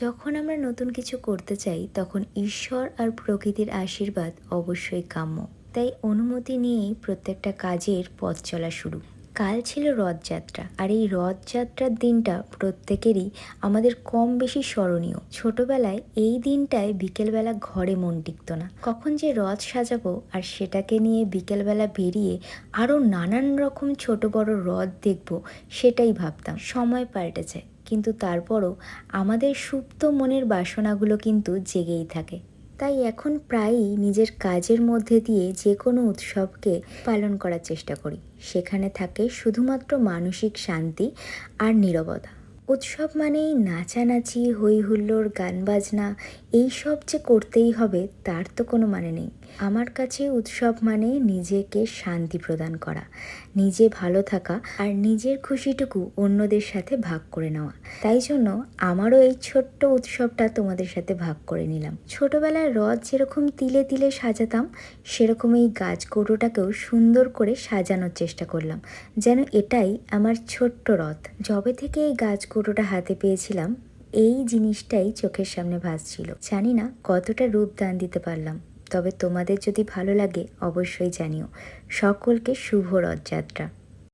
যখন আমরা নতুন কিছু করতে চাই, তখন ঈশ্বর আর প্রকৃতির আশীর্বাদ অবশ্যই কাম্য। তাই অনুমতি নিয়েই প্রত্যেকটা কাজের পথ চলা শুরু। কাল ছিল রথযাত্রা, আর এই রথযাত্রার দিনটা প্রত্যেকেরই আমাদের কম বেশি স্মরণীয়। ছোটবেলায় এই দিনটায় বিকেলবেলা ঘরে মন টিকত না। কখন যে রথ সাজাবো আর সেটাকে নিয়ে বিকেলবেলা বেরিয়ে আরও নানান রকম ছোট বড় রথ দেখব, সেটাই ভাবতাম। সময় পাল্টেছে। কিন্তু তারপরও আমাদের সুপ্ত মনের বাসনাগুলো কিন্তু জেগেই থাকে। তাই এখন প্রায়ই নিজের কাজের মধ্যে দিয়ে যে কোনো উৎসবকে পালন করার চেষ্টা করি। সেখানে থাকে শুধুমাত্র মানসিক শান্তি আর নীরবতা। উৎসব মানেই নাচানাচি হই হুল্লোড় গান বাজনা, এই সব যে করতেই হবে তার তো কোনো মানে নেই। আমার কাছে উৎসব মানে নিজেকে শান্তি প্রদান করা, নিজে ভালো থাকা আর নিজের খুশিটুকু অন্যদের সাথে ভাগ করে নেওয়া। তাই জন্য আমারও এই ছোট্ট উৎসবটা তোমাদের সাথে ভাগ করে নিলাম। ছোটবেলায় রথ যেরকম তিলে তিলে সাজাতাম সেরকম এই গাছ কৌটোটাকেও সুন্দর করে সাজানোর চেষ্টা করলাম। যেন এটাই আমার ছোট্ট রথ। যবে থেকে এই গাছ কৌটোটা হাতে পেয়েছিলাম, এই জিনিসটাই চোখের সামনে ভাসছিল। জানি না কতটা রূপ দান দিতে পারলাম, তবে তোমাদের যদি ভালো লাগে অবশ্যই জানিও। সকলকে শুভ রথযাত্রা।